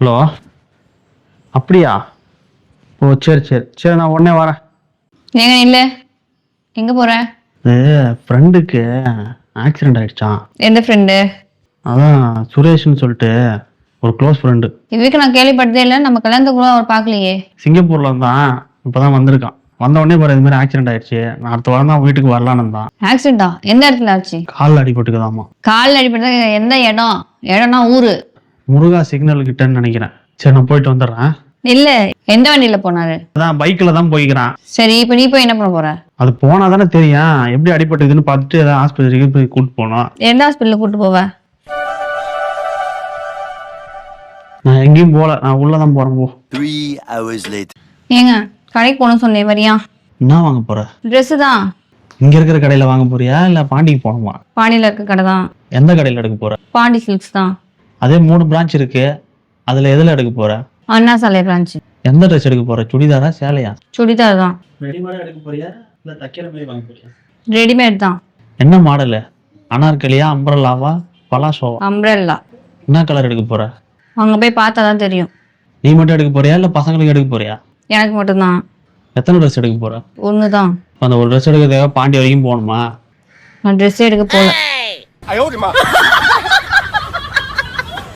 Hello? அப்படியா? ஓ சரி சரி. சரி நான் உடனே வரேன். ஏங்க இல்லை. எங்கே போகிற இது ஃப்ரெண்டுக்கு ஆக்சிடென்ட் ஆயிடுச்சான் எந்த ஃப்ரெண்டு அதான் சுரேஷ்னு சொல்லிட்டு ஒரு க்ளோஸ் ஃப்ரெண்டு இது வரைக்கும் நான் கேள்விப்பட்டதே இல்லை. நம்ம கல்யாணத்தை கூட அவர் பார்க்கலையே. சிங்கப்பூர்ல இருந்தான். இப்பதான் வந்திருக்கான். வந்த உடனே பாரு இது மாதிரி ஆக்சிடென்ட் ஆயிடுச்சு. நான் அடுத்த வாரம் தான் வீட்டுக்கு வரலான்னு இருந்தான். ஆக்சிடென்ட்டா எந்த இடத்துல ஆச்சு? காலில் அடிபட்டுக்குதாமா காலில் அடிப்பட்டா எந்த இடம்? இடம்னா ஊரு. முருகா சிக்னல் கிட்டன்னு நினைக்கிறேன். சரி நான் போயிட்டு வந்துடுறேன். இல்லை எந்த வண்டியில் போனாரு? அதான் பைக்கில் தான் போய்க்கிறான். சரி இப்போ நீ போய் என்ன பண்ண போற? அது போனா தானே தெரியும். எப்படி அடிபட்டுக்குதுன்னு பார்த்துட்டு ஏதாவது ஆஸ்பத்திரிக்கு போய் கூட்டு போனோம் எந்த ஹாஸ்பிட்டலுக்கு கூட்டு போவ? நான் எங்கேயும் போகல. நான் உள்ளே தான் போகிறேன் போ. Three hours later. ஏங்க கடைக்கு போகணும்னு சொன்னேன் வரியா? என்ன வாங்க போற? ட்ரெஸ்ஸு தான். இங்க இருக்கிற கடையில வாங்க போறியா? இல்ல பாண்டிக்கு போகணுமா? பாண்டியில் இருக்க கடை தான். எந்த கடையில எடுக்க போற? பாண்டி சில்க்ஸ் தான். அதே மூணு பிரான்ச் இருக்கு. அதுல எதுல எடுக்க போற? அண்ணா சாலை பிரான்ச்சு எந்த ட்ரெஸ் எடுக்க போற? சுடிதாரா சேலையா? சுடிதார் தான். ரெடிமேடா எடுக்க போறியா? இல்ல தைக்கிற மாதிரி வாங்க போறியா? ரெடிமேட் தான். என்ன மாடலு அனார்கலியா அம்பரலாவா பலாசோவா அம்ப்ரெல்லா என்ன கலர் எடுக்க போற? அங்கே போய் பார்த்தா தான் தெரியும். நீ மட்டும் எடுக்க போறியா இல்ல பசங்களுக்கு எடுக்க போறியா? எனக்கு மட்டும்தான் எத்தனை ட்ரெஸ் எடுக்க போற? ஒன்று தான். அந்த ஒரு ட்ரெஸ் எடுக்கிறதுக்காக பாண்டி வரைக்கும் போகணுமா? நான் ட்ரெஸ்ஸே எடுக்க போகல